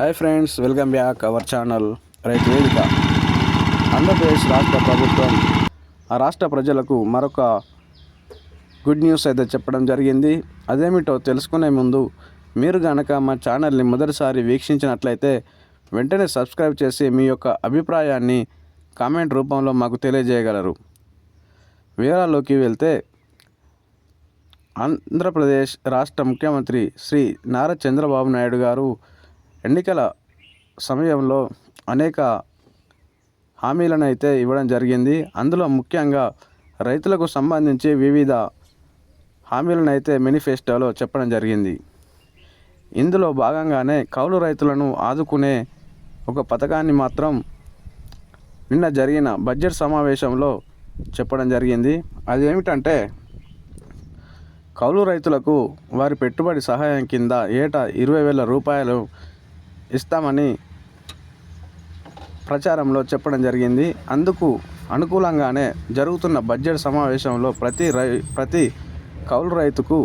Hi friends welcome back our channel Rythu Vedika. Andhra Pradesh రాష్ట్ర ప్రభుత్వం ఆ రాష్ట్ర ప్రజలకు మరొక గుడ్ న్యూస్ అయితే చెప్పడం జరిగింది. అదేమిటో తెలుసుకునే ముందు మీరు కనుక మా ఛానల్ని మొదటిసారి వీక్షించినట్లయితే వెంటనే సబ్స్క్రైబ్ చేసి మీ యొక్క అభిప్రాయాన్ని కామెంట్ రూపంలో మాకు తెలియజేయగలరు. వివరాల్లోకి వెళ్తే ఆంధ్రప్రదేశ్ రాష్ట్ర ముఖ్యమంత్రి శ్రీ నారా చంద్రబాబు నాయుడు గారు ఎన్నికల సమయంలో అనేక హామీలను అయితే ఇవ్వడం జరిగింది. అందులో ముఖ్యంగా రైతులకు సంబంధించి వివిధ హామీలను అయితే మేనిఫెస్టోలో చెప్పడం జరిగింది. ఇందులో భాగంగానే కౌలు రైతులను ఆదుకునే ఒక పథకాన్ని మాత్రం నిన్న జరిగిన బడ్జెట్ సమావేశంలో చెప్పడం జరిగింది. అదేమిటంటే కౌలు రైతులకు వారి పెట్టుబడి సహాయం కింద ఏటా ఇరవై వేల రూపాయలు ఇస్తామని ప్రచారంలో చెప్పడం జరిగింది. అందుకు అనుకూలంగానే జరుగుతున్న బడ్జెట్ సమావేశంలో ప్రతి రై ప్రతి కౌలు రైతుకు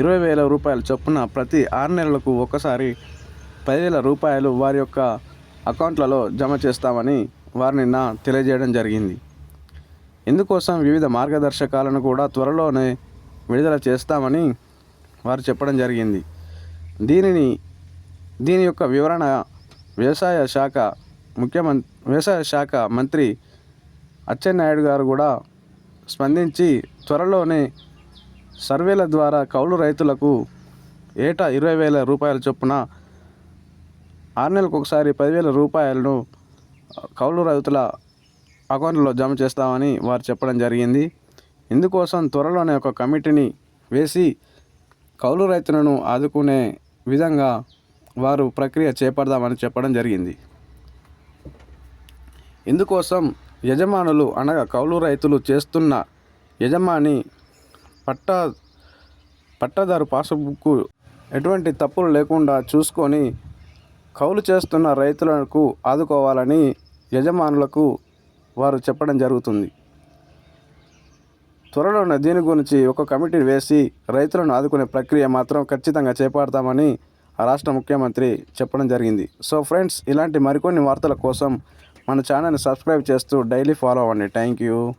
ఇరవై వేల రూపాయల చొప్పున ప్రతి ఆరు నెలలకు ఒకసారి పదివేల రూపాయలు వారి యొక్క అకౌంట్లలో జమ చేస్తామని వారు నిన్న తెలియజేయడం జరిగింది. ఇందుకోసం వివిధ మార్గదర్శకాలను కూడా త్వరలోనే విడుదల చేస్తామని వారు చెప్పడం జరిగింది. దీనిని దీని యొక్క వివరణ వ్యవసాయ శాఖ ముఖ్యమంత్రి వ్యవసాయ శాఖ మంత్రి అచ్చెన్నాయుడు గారు కూడా స్పందించి త్వరలోనే సర్వేల ద్వారా కౌలు రైతులకు ఏటా ఇరవై వేల రూపాయల చొప్పున ఆరు నెలలకు ఒకసారి పదివేల రూపాయలను కౌలు రైతుల అకౌంట్లో జమ చేస్తామని వారు చెప్పడం జరిగింది. ఇందుకోసం త్వరలోనే ఒక కమిటీని వేసి కౌలు రైతులను ఆదుకునే విధంగా వారు ప్రక్రియ చేపడదామని చెప్పడం జరిగింది. ఇందుకోసం యజమానులు అనగా కౌలు రైతులు చేస్తున్న యజమాని పట్టా పట్టాదారు పాసుబుక్కు ఎటువంటి తప్పులు లేకుండా చూసుకొని కౌలు చేస్తున్న రైతులకు ఆదుకోవాలని యజమానులకు వారు చెప్పడం జరుగుతుంది. త్వరలోనే దీని గురించి ఒక కమిటీ వేసి రైతులను ఆదుకునే ప్రక్రియ మాత్రం ఖచ్చితంగా చేపడతామని రాష్ట్ర ముఖ్యమంత్రి చెప్పడం జరిగింది. సో ఫ్రెండ్స్ ఇలాంటి మరికొన్ని వార్తల కోసం మన ఛానల్ని సబ్స్క్రైబ్ చేస్తూ డైలీ ఫాలో అవ్వండి. Thank you